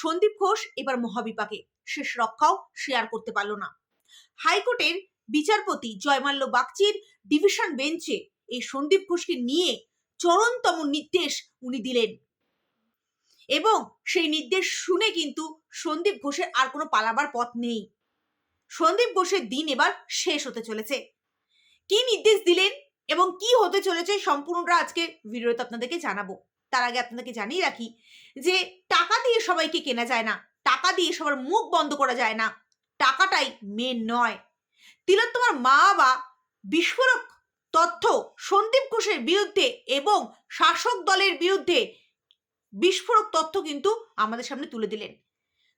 সন্দীপ ঘোষ এবার মহাবিপাকে। শেষ রক্ষাও শেয়ার করতে পারল না। হাইকোর্টের বিচারপতি জয়মাল্য বাগচির ডিভিশন বেঞ্চে এই সন্দীপ ঘোষকে নিয়ে চরমতম নির্দেশ উনি দিলেন। এবং সেই নির্দেশ শুনে কিন্তু সন্দীপ ঘোষের আর কোনো পালাবার পথ নেই। সন্দীপ ঘোষের দিন এবার শেষ হতে চলেছে। কি নির্দেশ দিলেন এবং কি হতে চলেছে সম্পূর্ণটা আজকে ভিডিওতে আপনাদেরকে জানাব। তার আগে আপনাদেরকে জানিয়ে রাখি যে টাকা দিয়ে সবাইকে কেনা যায় না। টাকা দিয়ে সবার মুখ বন্ধ করা যায় না। টাকাটাই মেন নয়। তিলোত্তমার মা বাবা, বিস্ফোরক তথ্য সন্দীপ ঘোষের বিরুদ্ধে এবং শাসক দলের বিরুদ্ধে বিস্ফোরক তথ্য কিন্তু আমাদের সামনে তুলে দিলেন।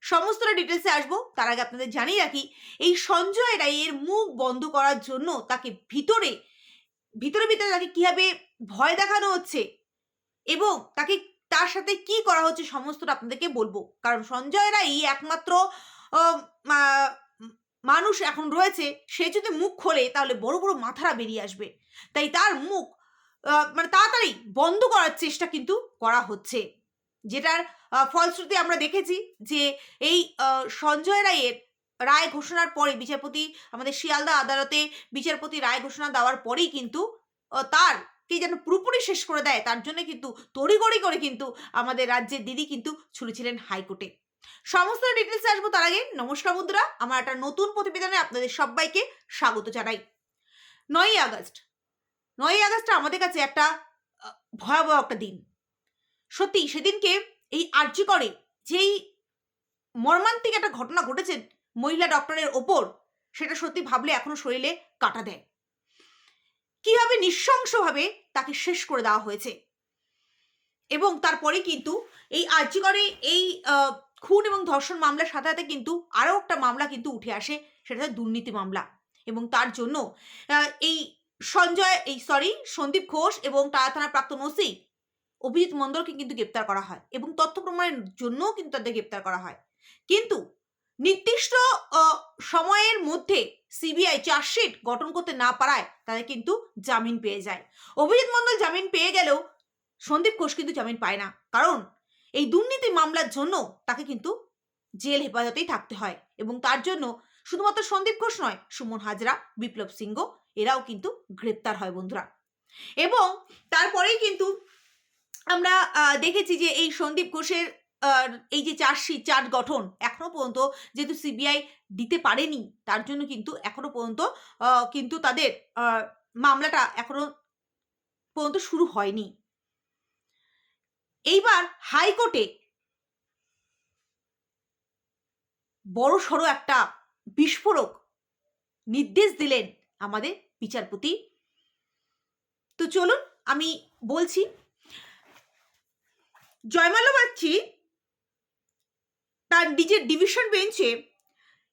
সমস্তটা ডিটেলসে আসব। তার আগে আপনাদের জানিয়ে রাখি, এই সঞ্জয় রায়ের মুখ বন্ধ করার জন্য তাকে ভিতরে ভিতরে ভিতরে তাকে কীভাবে ভয় দেখানো হচ্ছে এবং তাকে তার সাথে কি করা হচ্ছে সমস্তটা আপনাদেরকে বলব। কারণ সঞ্জয় রায় একমাত্র মানুষ এখন রয়েছে, সে যদি মুখ খোলে তাহলে বড় বড় মাথারা বেরিয়ে আসবে। তাই তার মুখ মানে তাড়াতাড়ি বন্ধ করার চেষ্টা কিন্তু করা হচ্ছে। যেটার ফলশ্রুতি আমরা দেখেছি যে এই সঞ্জয় রায়ের রায় ঘোষণার পরে বিচারপতি, আমাদের শিয়ালদা আদালতে বিচারপতি রায় ঘোষণা দেওয়ার পরেই কিন্তু তার কে যেন পুরোপুরি শেষ করে দেয়। তার জন্য কিন্তু তড়িগড়ি করে কিন্তু আমাদের রাজ্যের দিদি কিন্তু ছুটেছিলেন হাইকোর্টে। সমস্ত ডিটেলস আসব তার আগে। নমস্কার বন্ধুরা, আমার একটা নতুন প্রতিবেদনে আপনাদের সবাইকে স্বাগত জানাই। নয়ই আগস্ট। নয়ই আগস্ট আমাদের কাছে একটা ভয়াবহ একটা দিন। সত্যি সেদিনকে এই আর্জি করে যেই মর্মান্তিক একটা ঘটনা ঘটেছে মহিলা ডক্টরের ওপর, সেটা সত্যি ভাবলে এখনও শরীরে কাটা দেয়। কীভাবে নৃশংসভাবে তাকে শেষ করে দেওয়া হয়েছে। এবং তারপরে কিন্তু এই আর্যিকরে এই খুন এবং ধর্ষণ মামলার সাথে সাথে কিন্তু আরও একটা মামলা কিন্তু উঠে আসে, সেটা দুর্নীতি মামলা। এবং তার জন্য এই সঞ্জয়, এই সরি সন্দীপ ঘোষ এবং তারা থানার প্রাক্তন ওসি অভিজিৎ মণ্ডলকে কিন্তু গ্রেপ্তার করা হয় এবং তথ্য প্রমাণের জন্যও কিন্তু তাদের গ্রেপ্তার করা হয়। কিন্তু নির্দিষ্ট সময়ের মধ্যে সিবিআই চার্জশিট গঠন করতে না পারায় তাদের কিন্তু জামিন পেয়ে যায়। অভিজিৎ মণ্ডল জামিন পেয়ে গেলেও সন্দীপ ঘোষ কিন্তু জামিন পায় না। কারণ এই দুর্নীতি মামলার জন্য তাকে কিন্তু জেল হেফাজতেই থাকতে হয় এবং তার জন্য শুধুমাত্র সন্দীপ ঘোষ নয়, সুমন হাজরা, বিপ্লব সিংহ এরাও কিন্তু গ্রেপ্তার হয় বন্ধুরা। এবং তারপরেই কিন্তু আমরা দেখেছি যে এই সন্দীপ ঘোষের এই যে চার্জশিট চার্জ গঠন এখনও পর্যন্ত যেহেতু সিবিআই দিতে পারেনি, তার জন্য কিন্তু এখনও পর্যন্ত কিন্তু তাদের মামলাটা এখনও পর্যন্ত শুরু হয়নি। এইবার হাইকোর্টে বড় সড়ো একটা বিস্ফোরক নির্দেশ দিলেন আমাদের বিচারপতি। তো চলুন আমি বলছি জয়মাল্য বাগচি তার নিজের ডিভিশন বেঞ্চে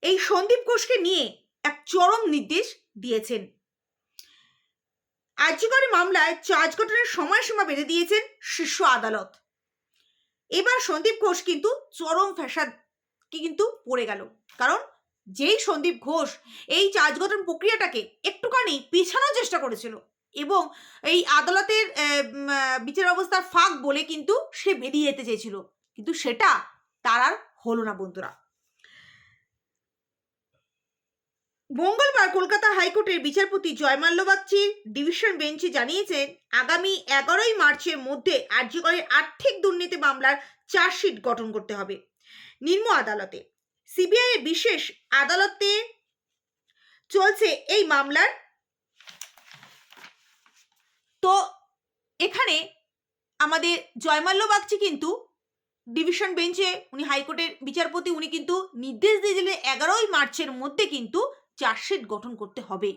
এই সন্দীপ ঘোষকে নিয়ে এক চরম নির্দেশ দিয়েছেন। আর্যকরী মামলায় চার্জ গঠনের সময়সীমা বেঁধে দিয়েছেন শীর্ষ আদালত। এবার সন্দীপ ঘোষ কিন্তু চরম ফ্যাসাদকে কিন্তু পড়ে গেল। কারণ যেই সন্দীপ ঘোষ এই চার্জ গঠন প্রক্রিয়াটাকে একটুখানি পিছানোর চেষ্টা করেছিল এবং এই আদালতের বিচার ব্যবস্থার ফাঁক বলে কিন্তু সে বেরিয়ে যেতে চেয়েছিল। কিন্তু সেটা তার আর হলো না বন্ধুরা। মঙ্গলবার কলকাতা হাইকোর্টের বিচারপতি জয়মাল্য বাগচি ডিভিশন বেঞ্চে জানিয়েছেন, আগামী এগারোই মার্চের মধ্যে আর্যকরের আর্থিক দুর্নীতি মামলার চার্জশিট গঠন করতে হবে নিম্ন আদালতে। সিবিআই এর বিশেষ আদালতে চলছে এই মামলার। তো এখানে আমাদের জয়মাল্য বাগচি কিন্তু ডিভিশন বেঞ্চে উনি হাইকোর্টের বিচারপতি, উনি কিন্তু নির্দেশ দিয়ে দিলেন এগারোই মার্চের মধ্যে কিন্তু চার্জশিট গঠন করতে হবে।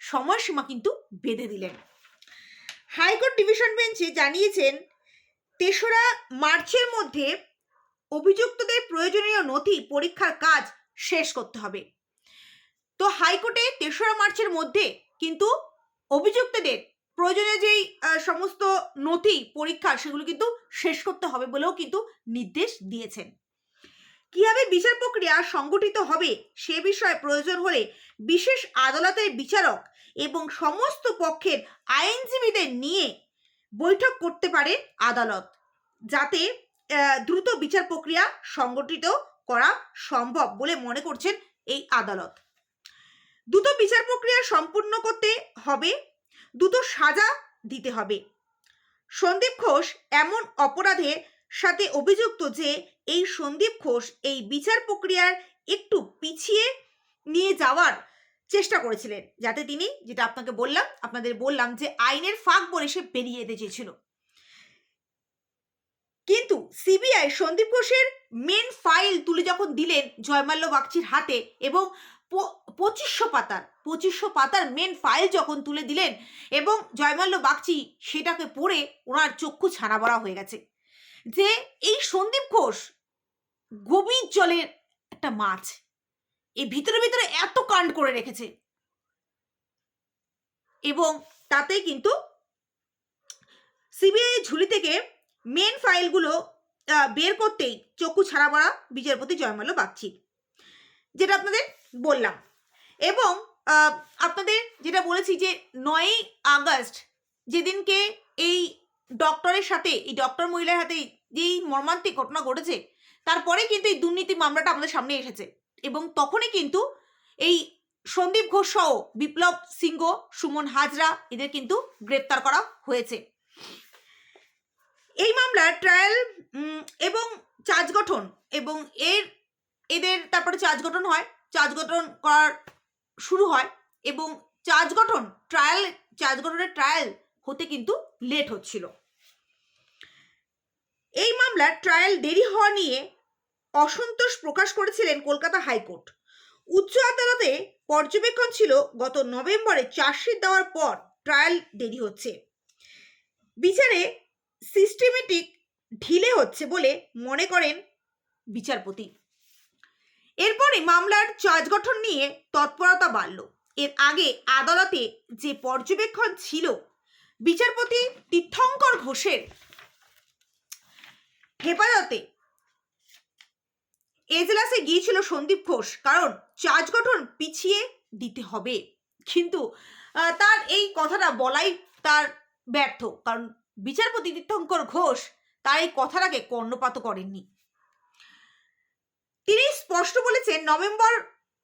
সময়সীমা কিন্তু বেঁধে দিলেন। হাইকোর্ট ডিভিশন বেঞ্চে জানিয়েছেন, তেসরা মার্চের মধ্যে অভিযুক্তদের প্রয়োজনীয় নথি পরীক্ষার কাজ শেষ করতে হবে। তো হাইকোর্টে তেসরা মার্চের মধ্যে কিন্তু অভিযুক্তদের প্রয়োজনীয় যেই সমস্ত নথি, পরীক্ষা সেগুলো কিন্তু শেষ করতে হবে বলেও কিন্তু নির্দেশ দিয়েছেন। কীভাবে বিচার প্রক্রিয়া সংগঠিত হবে সে বিষয়ে প্রয়োজন হলে বিশেষ আদালতের বিচারক এবং সমস্ত পক্ষের আইনজীবীদের নিয়ে বৈঠক করতে পারে আদালত, যাতে দ্রুত বিচার প্রক্রিয়া সংগঠিত করা সম্ভব বলে মনে করছেন এই আদালত। দ্রুত বিচার প্রক্রিয়া সম্পূর্ণ করতে হবে দ্রুত সাজা দিতে হবে। সন্দীপ ঘোষ এমন অপরাধের সাথে অভিযুক্ত যে এই সন্দীপ ঘোষ এই বিচার প্রক্রিয়ার একটু পিছিয়ে নিয়ে যাওয়ার চেষ্টা করেছিলেন। যাতে তিনি, যেটা আপনাকে বললাম, আপনাদের বললাম যে আইনের ফাঁক বলে সে বেরিয়ে যেতে চেয়েছিল। কিন্তু সিবিআই সন্দীপ ঘোষের মেন ফাইল তুলে যখন দিলেন জয়মাল্য বাগচির হাতে এবং পঁচিশশো পাতার পঁচিশশো পাতার মেন ফাইল যখন তুলে দিলেন এবং জয়মাল্য বাগচি সেটাকে পড়ে ওনার চক্ষু ছানা বড়া হয়ে গেছে। যে এই সন্দীপ ঘোষ গভীর জলের একটা মাছ এই ভিতরে ভিতরে এত কাণ্ড করে রেখেছে। এবং তাতে কিন্তু সিবিআই ঝুলি থেকে মেন ফাইলগুলো বের করতেই চক্ষু ছাড়া পড়া বিচারপতি জয়মাল্য বাগচি। যেটা আপনাদের বললাম। এবং আপনাদের যেটা বলেছি যে নয়ই আগস্ট যেদিনকে এই ডক্টরের সাথে, এই ডক্টর মহিলার হাতে যেই মর্মান্তিক ঘটনা ঘটেছে তারপরে কিন্তু এই দুর্নীতি মামলাটা আমাদের সামনে এসেছে। এবং তখনই কিন্তু এই সন্দীপ ঘোষ সহ বিপ্লব সিংহ, সুমন হাজরা এদের কিন্তু গ্রেপ্তার করা হয়েছে। এই মামলার ট্রায়াল এবং চার্জ গঠন এবং এর এদের তারপরে চার্জ গঠন হয়। চার্জ গঠন করার শুরু হয় এবং চার্জ গঠন ট্রায়াল চার্জ গঠনের ট্রায়াল হতে কিন্তু লেট হচ্ছিল। এই মামলার ট্রায়াল দেরি হওয়া নিয়ে অসন্তোষ প্রকাশ করেছিলেন কলকাতা হাইকোর্ট। উচ্চ আদালতে পর্যবেক্ষণ ছিল গত নভেম্বরে চার্জশিট দেওয়ার পর ট্রায়াল দেরি হচ্ছে। বিচারে সিস্টেমেটিক ঢিলে হচ্ছে বলে মনে করেন বিচারপতি। এরপরে মামলার চার্জ গঠন নিয়ে তৎপরতা বাড়ল। এর আগে আদালতে যে পর্যবেক্ষণ ছিল, বিচারপতি তীর্থঙ্কর ঘোষের হেফাজতে এজলাসে গিয়েছিল সন্দীপ ঘোষ, কারণ চার্জ গঠন পিছিয়ে দিতে হবে। কিন্তু তার এই কথাটা বলাই তার ব্যর্থ, কারণ বিচারপতি তীর্থঙ্কর ঘোষ তার এই কথাটাকে কর্ণপাত করেননি। তিনি স্পষ্ট বলেছেন নভেম্বর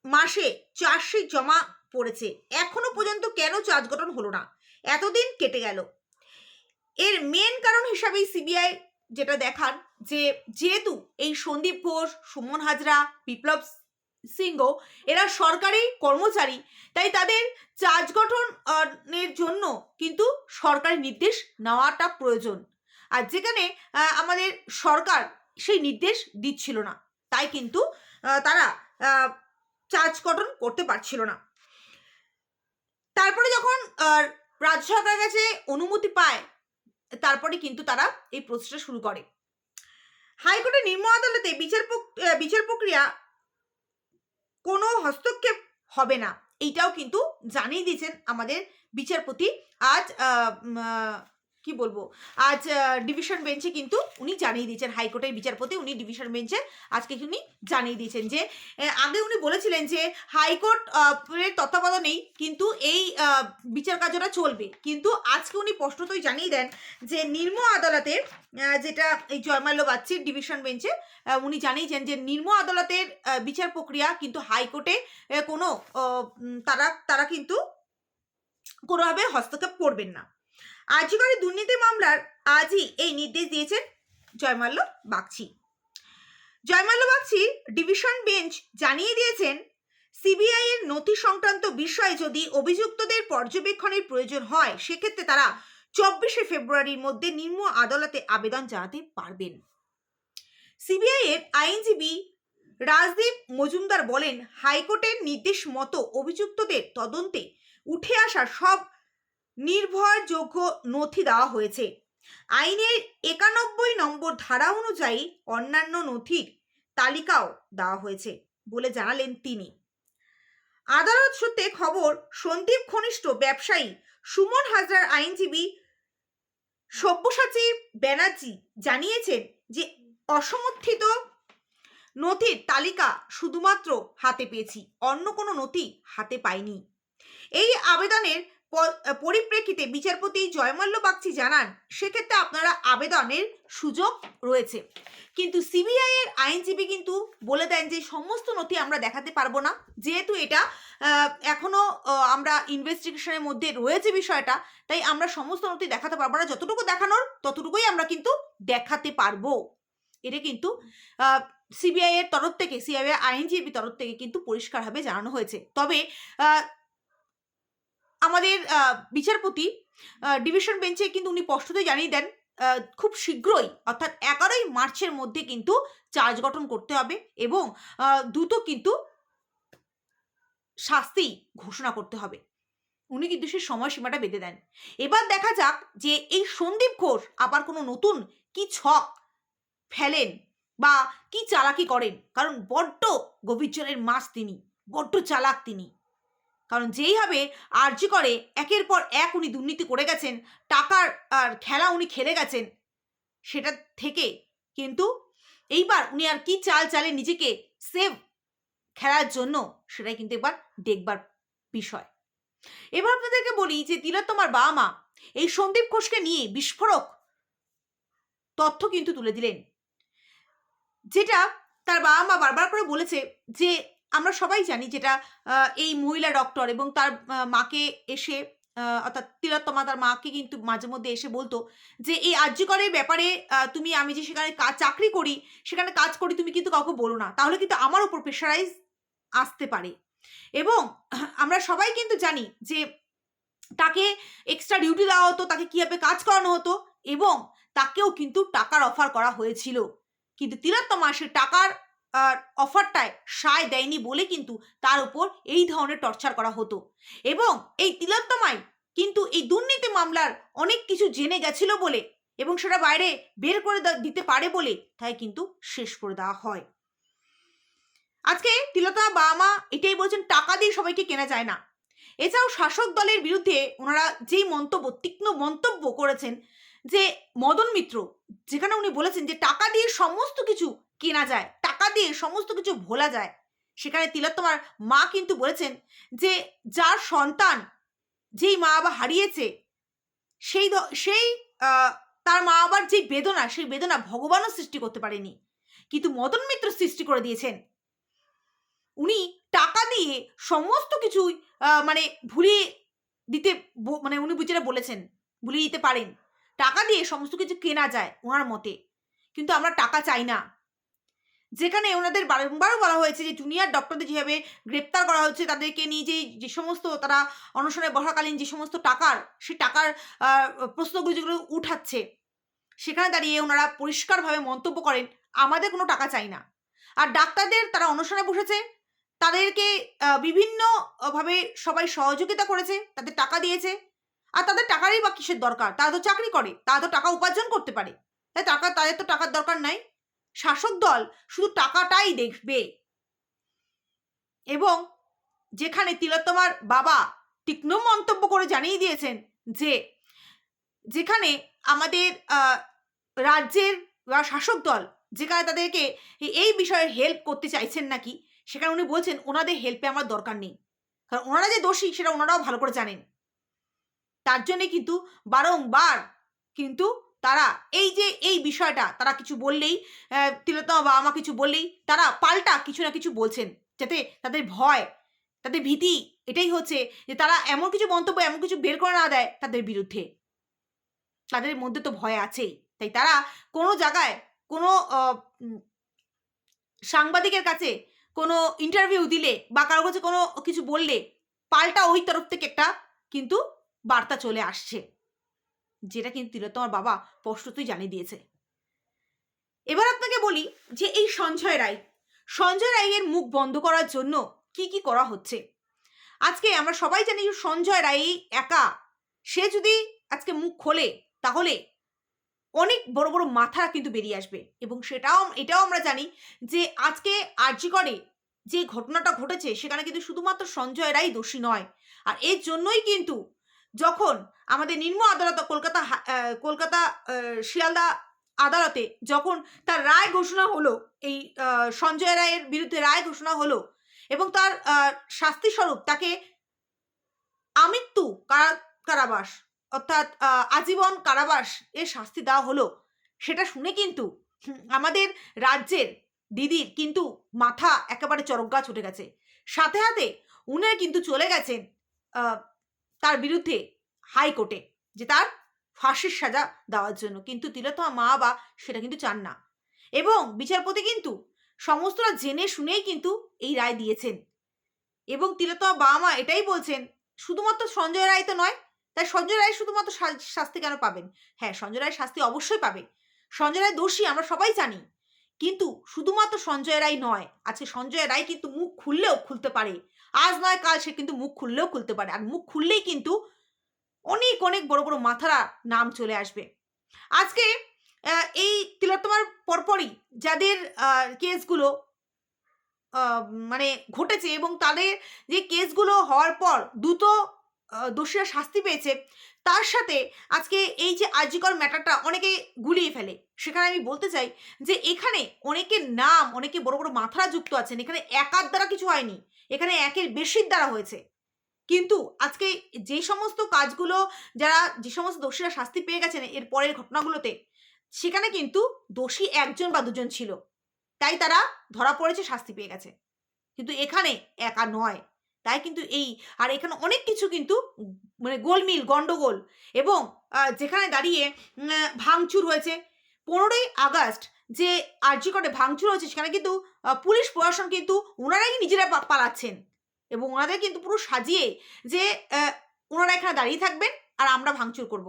মাসে চার্জশিট জমা পড়েছে। এখনও পর্যন্ত কেন চার্জ গঠন হলো না? এতদিন কেটে গেল। এর মেন কারণ হিসাবেই সিবিআই যেটা দেখান যে যেহেতু এই সন্দীপ ঘোষ সুমন হাজরা বিপ্লব সিংহ এরা সরকারি কর্মচারী তাই তাদের চার্জ গঠন আহ, এর জন্য কিন্তু সরকারি নির্দেশ নেওয়াটা প্রয়োজন। আর যেখানে আমাদের সরকার সেই নির্দেশ দিচ্ছিল না। তাই কিন্তু তারা চার্জ গঠন করতে পারছিল না। তারপরে যখন রাজ্য সরকারের কাছে অনুমতি পায়, তারপরে কিন্তু তারা এই প্রসেসটা শুরু করে। হাইকোর্টের নিম্ন আদালতে বিচার বিচার প্রক্রিয়া কোনো হস্তক্ষেপ হবে না। এইটাও কিন্তু জানিয়ে দিয়েছেন আমাদের বিচারপতি। আজ কি বলব? আজ ডিভিশন বেঞ্চে কিন্তু উনি জানিয়ে দিয়েছেন হাইকোর্টের বিচারপতি উনি ডিভিশন বেঞ্চে আজকে উনি জানিয়ে দিয়েছেন যে আগে উনি বলেছিলেন যে হাইকোর্ট তত্ত্বাবধানেই কিন্তু এই বিচার কার্যটা চলবে। কিন্তু আজকে উনি স্পষ্টতই জানিয়ে দেন যে নিম্ন আদালতে আহ, যেটা এই জয়মাল্য বাচ্চির ডিভিশন বেঞ্চে উনি জানিয়েছেন যে নিম্ন আদালতের বিচার প্রক্রিয়া কিন্তু হাইকোর্টে কোনো তারা তারা কিন্তু কোনোভাবে হস্তক্ষেপ করবেন না। আর্যিকরে দুর্নীতি মামলার আজই এই নির্দেশ দিয়েছেন জয়মাল্য বাগচি। জয়মাল্য বাগচি ডিভিশন বেঞ্চ জানিয়ে দিয়েছেন, সিবিআই এর নথি সংক্রান্ত বিষয়ে যদি অভিযুক্তদের পর্যবেক্ষণের প্রয়োজন হয়, সেক্ষেত্রে তারা চব্বিশে ফেব্রুয়ারির মধ্যে নিম্ন আদালতে আবেদন জানাতে পারবেন। সিবিআই এর আইনজীবী রাজদীপ মজুমদার বলেন, হাইকোর্টের নির্দেশ মতো অভিযুক্তদের তদন্তে উঠে আসা সব নির্ভরযোগ্য নথি দেওয়া হয়েছে। আইনের একানব্বই নম্বর ধারা অনুযায়ী অন্যান্য নথির তালিকাও দেওয়া হয়েছে বলে জানালেন তিনি। আদালত সূত্রে খবর, সন্দীপ ঘনিষ্ঠ ব্যবসায়ী সুমন হাজরার আইনজীবী সব্যসাচী ব্যানার্জি জানিয়েছেন যে, অসমর্থিত নথির তালিকা শুধুমাত্র হাতে পেয়েছি, অন্য কোনো নথি হাতে পাইনি। এই আবেদনের পরিপ্রেক্ষিতে বিচারপতি জয়মল্ল বাগচি জানান সেক্ষেত্রে আপনারা আবেদনের সুযোগ রয়েছে। কিন্তু সিবিআই এর আইনজীবী কিন্তু বলে দেন যে সমস্ত নথি আমরা দেখাতে পারব না। যেহেতু এটা আহ, এখনও আমরা ইনভেস্টিগেশনের মধ্যে রয়েছে বিষয়টা তাই আমরা সমস্ত নথি দেখাতে পারব না। যতটুকু দেখানোর ততটুকুই আমরা কিন্তু দেখাতে পারব। এটা কিন্তু সিবিআই এর তরফ থেকে সিবিআই আইনজীবী তরফ থেকে কিন্তু পরিষ্কারভাবে জানানো হয়েছে। তবে আমাদের বিচারপতি ডিভিশন বেঞ্চে কিন্তু উনি স্পষ্টতই জানিয়ে দেন খুব শীঘ্রই, অর্থাৎ এগারোই মার্চের মধ্যে কিন্তু চার্জ গঠন করতে হবে এবং দ্রুত কিন্তু শাস্তি ঘোষণা করতে হবে। উনি কিন্তু সেই সময়সীমাটা বেঁধে দেন। এবার দেখা যাক যে এই সন্দীপ ঘোষ আবার কোনো নতুন কি ছক ফেলেন বা কি চালাকি করেন, কারণ বড্ড গভীর জলের মাছ তিনি, বড্ড চালাক তিনি। কারণ যেইভাবে আর্জি করে, একের পর এক উনি দুর্নীতি করে গেছেন, টাকার আর খেলা উনি খেলে গেছেন, সেটা থেকে কিন্তু এইবার উনি আর কি চাল চালে নিজেকে সেভ খেলার জন্য, সেটাই কিন্তু এবার দেখবার বিষয়। এবার আপনাদেরকে বলি যে তিলোত্তমার বাবা মা এই সন্দীপ ঘোষকে নিয়ে বিস্ফোরক তথ্য কিন্তু তুলে দিলেন, যেটা তার বাবা মা বারবার করে বলেছে যে আমরা সবাই জানি যেটা এই মহিলা ডক্টর এবং তার মাকে এসে অর্থাৎ তিলোত্তমা তার মাকে কিন্তু মাঝে মধ্যে এসে বলতো যে, এই আর্যকরের ব্যাপারে তুমি আমি যে সেখানে চাকরি করি, সেখানে কাজ করি, তুমি কিন্তু কাউকে বলো না। তাহলে কিন্তু আমার উপর প্রেশারাইজ আসতে পারে। এবং আমরা সবাই কিন্তু জানি যে, তাকে এক্সট্রা ডিউটি দেওয়া হতো, তাকে কীভাবে কাজ করানো হতো এবং তাকেও কিন্তু টাকার অফার করা হয়েছিল। কিন্তু তিলোত্তমা সে টাকার অফারটায় সায় দেয়নি বলে কিন্তু তার উপর এই ধরনের টর্চার করা হতো। এবং এই তিলোত্তমাই কিন্তু এই দুর্নীতি মামলার অনেক কিছু জেনে গেছিল বলে এবং সেটা বাইরে বের করে দিতে পারে বলে তাই কিন্তু শেষ করে দেওয়া হয়। আজকে তিলোত্তমা বাবা মা এটাই বলছেন, টাকা দিয়ে সবাইকে কেনা যায় না। এছাড়াও শাসক দলের বিরুদ্ধে ওনারা যেই মন্তব্য, তীক্ষ্ণ মন্তব্য করেছেন যে মদন মিত্র, যেখানে উনি বলেছেন যে টাকা দিয়ে সমস্ত কিছু কেনা যায়, টাকা দিয়ে সমস্ত কিছু ভোলা যায়, সেখানে তিলোত্তমার মা কিন্তু বলেছেন যে যার সন্তান যেই মা বাবা হারিয়েছে, সেই সেই তার মা বাবার যে বেদনা, সেই বেদনা ভগবানও সৃষ্টি করতে পারেনি। কিন্তু মদন মিত্র সৃষ্টি করে দিয়েছেন। উনি টাকা দিয়ে সমস্ত কিছুই মানে ভুলিয়ে দিতে মানে উনি যেটা বলেছেন, ভুলিয়ে দিতে পারেন। টাকা দিয়ে সমস্ত কিছু কেনা যায় ওনার মতে। কিন্তু আমরা টাকা চাই না। যেখানে ওনাদের বারংবার বলা হয়েছে যে জুনিয়র ডক্টরদের যেভাবে গ্রেপ্তার করা হচ্ছে তাদেরকে নিয়ে যে যে সমস্ত তারা অনশনে বসাকালীন যে সমস্ত টাকার সেই টাকার প্রশ্নগুলো যেগুলো উঠাচ্ছে সেখানে দাঁড়িয়ে ওনারা পরিষ্কারভাবে মন্তব্য করেন আমাদের কোনো টাকা চাই না। আর ডাক্তারদের তারা অনশনে বসেছে তাদেরকে আহ, বিভিন্ন আহ, ভাবে সবাই সহযোগিতা করেছে তাদের টাকা দিয়েছে আর তাদের টাকারই বা কিসের দরকার? তারা তো চাকরি করে, তারা তো টাকা উপার্জন করতে পারে। তাই টাকা, তাদের তো টাকার দরকার নাই। শাসক দল শুধু টাকাটাই দেখবে। এবং যেখানে তিলোত্তমার বাবা তীক্ষ্ণ মন্তব্য করে জানিয়ে দিয়েছেন যে, যেখানে আমাদের রাজ্যের বা শাসক দল যেখানে তাদেরকে এই বিষয়ে হেল্প করতে চাইছেন নাকি, সেখানে উনি বলছেন, ওনাদের হেল্পে আমার দরকার নেই। কারণ ওনারা যে দোষী, সেটা ওনারাও ভালো করে জানেন। তার জন্যে কিন্তু বারংবার কিন্তু তারা এই যে এই বিষয়টা তারা কিছু বললেই তিলোত্তমা বাবা মা কিছু বললেই তারা পাল্টা কিছু না কিছু বলছেন। যাতে তাদের ভয়, তাদের ভীতি, এটাই হচ্ছে যে তারা এমন কিছু মন্তব্য, এমন কিছু বের করে না দেয় তাদের বিরুদ্ধে। তাদের মধ্যে তো ভয় আছেই। তাই তারা কোনো জায়গায় কোনো সাংবাদিকের কাছে কোনো ইন্টারভিউ দিলে বা কারোর কাছে কোনো কিছু বললে পাল্টা ওই তরফ থেকে একটা কিন্তু বার্তা চলে আসছে। যেটা কিন্তু তিলোত্তমার বাবা স্পষ্টতই জানিয়ে দিয়েছে। এবার আপনাকে বলি যে এই সঞ্জয় রায়, সঞ্জয় রায়ের মুখ বন্ধ করার জন্য কি কি করা হচ্ছে? আজকে আমরা সবাই জানি যে সঞ্জয় রায় একা। সে যদি আজকে মুখ খোলে, তাহলে অনেক বড় বড় মাথা কিন্তু বেরিয়ে আসবে। এবং সেটাও, এটাও আমরা জানি যে আজকে আর্যিকরে যে ঘটনাটা ঘটেছে, সেখানে কিন্তু শুধুমাত্র সঞ্জয় রায় দোষী নয়। আর এর জন্যই কিন্তু যখন আমাদের নিম্ন আদালত কলকাতা কলকাতা শিয়ালদা আদালতে যখন তার রায় ঘোষণা হলো, এই সঞ্জয় রায়ের বিরুদ্ধে রায় ঘোষণা হলো এবং তার শাস্তি স্বরূপ তাকে আমৃত্যু কারা- কারাবাস অর্থাৎ আজীবন কারাবাস এর শাস্তি দেওয়া হলো, সেটা শুনে কিন্তু আমাদের রাজ্যের দিদির কিন্তু মাথা একেবারে চরকগাছ উঠে গেছে। সাথে সাথে উনারা কিন্তু চলে গেছেন তার বিরুদ্ধে হাইকোর্টে যে তার ফাঁসির সাজা দেওয়ার জন্য। কিন্তু তিলোত্তমা মা বা সেটা কিন্তু চান না। এবং বিচারপতি কিন্তু সমস্তটা জেনে শুনেই কিন্তু এই রায় দিয়েছেন। এবং তিলোত্তমা বাবা মা এটাই বলছেন, শুধুমাত্র সঞ্জয় রায় তো নয়, তাই সঞ্জয় রায় শুধুমাত্র শাস্তি কেন পাবেন? হ্যাঁ সঞ্জয় রায় শাস্তি অবশ্যই পাবে। সঞ্জয় রায় দোষী, আমরা সবাই জানি। কিন্তু শুধুমাত্র সঞ্জয় রায় নয়, আজকে সঞ্জয় রায় কিন্তু মুখ খুললেও খুলতে পারে। আজ নয়, কাল সে কিন্তু মুখ খুললেও খুলতে পারে। আর মুখ খুললেই কিন্তু অনেক অনেক বড় বড় মাথারা নাম চলে আসবে। আজকে এই তিলোত্তমার পরপরই যাদের কেসগুলো মানে ঘটেছে এবং তাদের যে কেসগুলো হওয়ার পর দ্রুত দোষীরা শাস্তি পেয়েছে, তার সাথে আজকে এই যে আর্যিকর ম্যাটারটা অনেকে গুলিয়ে ফেলে। সেখানে আমি বলতে চাই যে, এখানে অনেকের নাম, অনেকে বড় বড় মাথারা যুক্ত আছেন। এখানে একার দ্বারা কিছু হয়নি। এখানে একের বেশির দ্বারা হয়েছে। কিন্তু আজকে যে সমস্ত কাজগুলো যারা, যে সমস্ত দোষীরা শাস্তি পেয়ে গেছেন এর পরের ঘটনাগুলোতে, সেখানে কিন্তু দোষী একজন বা দুজন ছিল। তাই তারা ধরা পড়েছে, শাস্তি পেয়ে গেছে। কিন্তু এখানে একা নয়। তাই কিন্তু এই, আর এখানে অনেক কিছু কিন্তু মানে গোলমিল, গন্ডগোল এবং যেখানে দাঁড়িয়ে ভাঙচুর হয়েছে। পনেরোই আগস্ট যে আর্যিকটে ভাঙচুর হয়েছে, সেখানে কিন্তু পুলিশ প্রশাসন কিন্তু ওনারাই নিজেরা পালাচ্ছেন। এবং ওনাদের কিন্তু পুরো সাজিয়ে যে ওনারা এখানে দাঁড়িয়ে থাকবেন আর আমরা ভাঙচুর করব।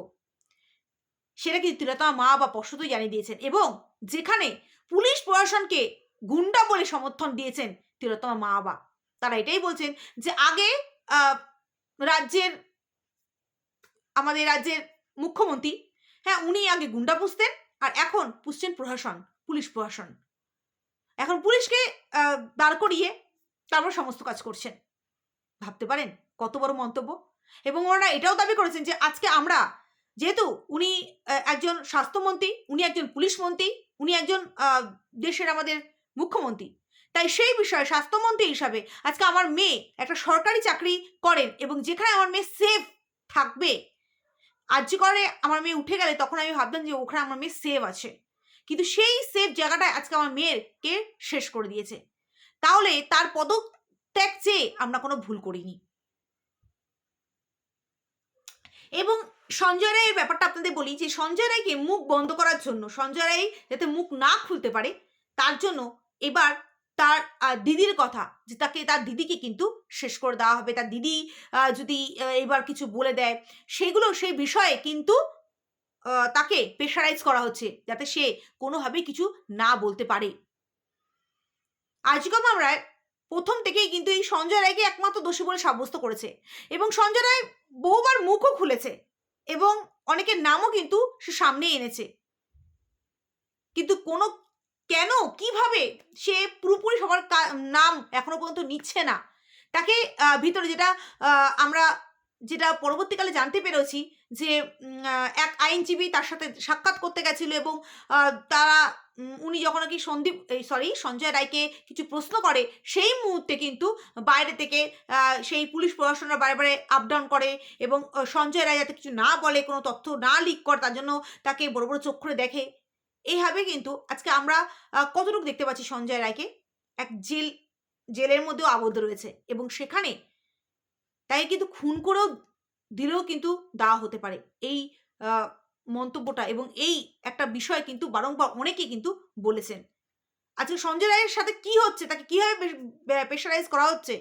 সেটা কিন্তু তিলোত্তমা মা বা পর্ষদই জানিয়ে দিয়েছেন। এবং যেখানে পুলিশ প্রশাসনকে গুন্ডা বলে সমর্থন দিয়েছেন তিলোত্তমা মা বাবা তারা এটাই বলছেন যে আগে রাজ্যের, আমাদের রাজ্যের মুখ্যমন্ত্রী হ্যাঁ উনি আগে গুন্ডা পুষতেন আর এখন পুষছেন প্রশাসন, পুলিশ প্রশাসন। এখন পুলিশকে দাঁড় করিয়ে তারপর সমস্ত কাজ করছেন। ভাবতে পারেন কত বড় মন্তব্য। এবং ওনারা এটাও দাবি করেছেন যে আজকে আমরা যেহেতু উনি একজন স্বাস্থ্যমন্ত্রী, উনি একজন পুলিশ মন্ত্রী, উনি একজন দেশের আমাদের মুখ্যমন্ত্রী। তাই সেই বিষয়ে স্বাস্থ্যমন্ত্রী হিসাবে আজকে আমার মেয়ে একটা সরকারি চাকরি করেন এবং যেখানে আমার মেয়ে সেফ থাকবে আজ করে আমার মেয়ে উঠে গেলে তখন আমি ভাবতাম যে ওখানে আমার মেয়ে সেভ আছে। কিন্তু সেই সেভ জায়গাটায় আজকে আমার মেয়েরকে শেষ করে দিয়েছে। তাহলে তার পদত্যাগ চেয়ে আমরা কোনো ভুল করিনি। এবং সঞ্জয় রায়ের ব্যাপারটা আপনাদের বলি যে সঞ্জয় রায়কে মুখ বন্ধ করার জন্য, সঞ্জয় রায় যাতে মুখ না খুলতে পারে, তার জন্য এবার তার দিদির কথা যে তাকে, তার দিদিকে কিন্তু শেষ করে দেওয়া হবে। তার দিদি যদি এবার কিছু বলে দেয়, সেগুলো, সেই বিষয়ে কিন্তু তাকে প্রেশারাইজ করা হচ্ছে যাতে সে কোনোভাবেই কিছু না বলতে পারে। আজকে মামলায় প্রথম থেকেই কিন্তু এই সঞ্জয় রায়কে একমাত্র দোষী বলে সাব্যস্ত করেছে এবং সঞ্জয় রায় বহুবার মুখও খুলেছে এবং অনেকের নামও কিন্তু সে সামনে এনেছে। কিন্তু কোনো কেন? কীভাবে? সে পুরোপুরি সবার কা- নাম এখনও পর্যন্ত নিচ্ছে না। তাকে ভিতরে যেটা আমরা যেটা পরবর্তীকালে জানতে পেরেছি যে এক আইনজীবী তার সাথে সাক্ষাৎ করতে গেছিল এবং তারা উনি যখন নাকি সন্দীপ সরি সঞ্জয় রায়কে কিছু প্রশ্ন করে, সেই মুহূর্তে কিন্তু বাইরে থেকে সেই পুলিশ প্রশাসনরা বারে বারে আপ ডাউন করে এবং সঞ্জয় রায় যাতে কিছু না বলে, কোনো তথ্য না লিক করে, তার জন্য তাকে বড় বড় চোখ দেখে। এইভাবে কিন্তু আজকে আমরা কতটুকু দেখতে পাচ্ছি সঞ্জয় রায়কে? এক জেল, জেলের মধ্যেও আবদ্ধ রয়েছে এবং সেখানে তাই কিন্তু খুন করেও দিলেও কিন্তু দেওয়া হতে পারে। এই মন্তব্যটা এবং এই একটা বিষয় কিন্তু বারংবার অনেকেই কিন্তু বলেছেন। আজকে সঞ্জয় রায়ের সাথে কি হচ্ছে? তাকে কীভাবে প্রেশারাইজ করা হচ্ছে?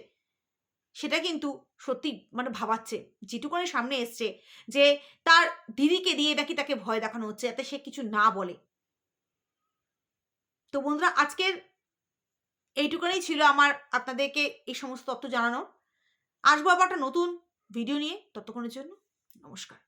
সেটা কিন্তু সত্যি মানে ভাবাচ্ছে। যেটুকুনি সামনে এসছে যে, তার দিদিকে দিয়ে নাকি তাকে ভয় দেখানো হচ্ছে, যাতে সে কিছু না বলে। তো বন্ধুরা, আজকের এইটুকুনি ছিল আমার আপনাদেরকে এই সমস্ত তথ্য জানানোর আসব আবার একটা নতুন ভিডিও নিয়ে। ততক্ষণের জন্য নমস্কার।